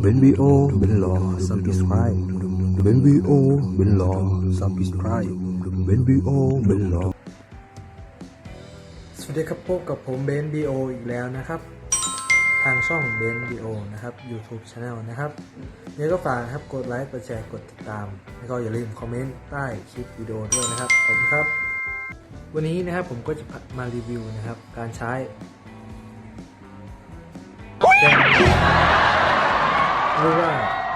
เบนบีโอเบนลอซับสไครเบนบีโอเบนลอซับสไครเบนบีโอเบนลอสวัสดีครับพบกับผมเบนบีโออีกแล้วนะครับ ทางช่องเบนบีโอนะครับ YouTube Channel นะครับยังไงก็ฝากนะครับกดไลค์กดแชร์กดติดตาม แล้วก็อย่าลืมคอมเมนต์ใต้คลิปวิดีโอด้วยนะครับขอบคุณครับ วันนี้นะครับผมก็จะมารีวิวนะครับ การใช้ รู้ว่า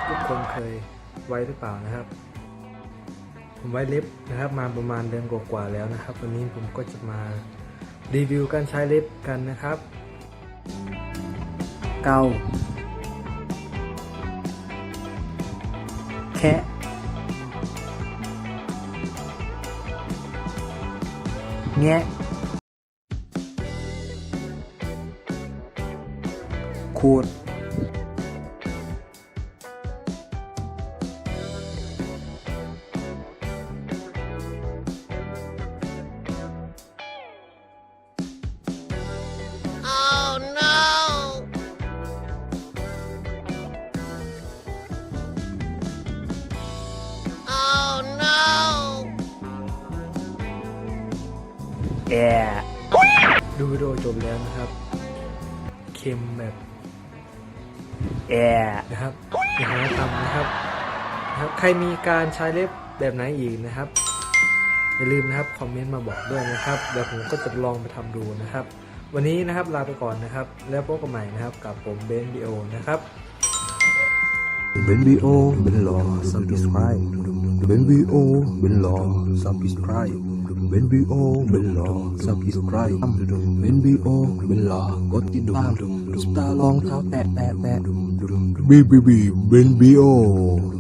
ทุกคนเคยไว้หรือเปล่านะครับ ผมไว้เล็บนะครับมาประมาณเดือนกว่าๆแล้วนะครับ วันนี้ผมก็จะมารีวิวการใช้เล็บกันนะครับ เกาแคะแงะขูด แอดูวิดีโอจบแล้วนะครับ เค็มแบบแอนะครับอย่าหาทำนะครับนะครับ ใครมีการใช้เล็บแบบไหนอีกนะครับอย่าลืมนะครับคอมเมนต์มาบอกด้วยนะครับเดี๋ยวผมก็จะลองไปทำดูนะครับ วันนี้นะครับลาไปก่อนนะครับ แล้วพบกันใหม่นะครับกับผมเบนบีโอนะครับเบนบีโอเบนลอซับสไครเบนบีโอเบนลอซับสไครเ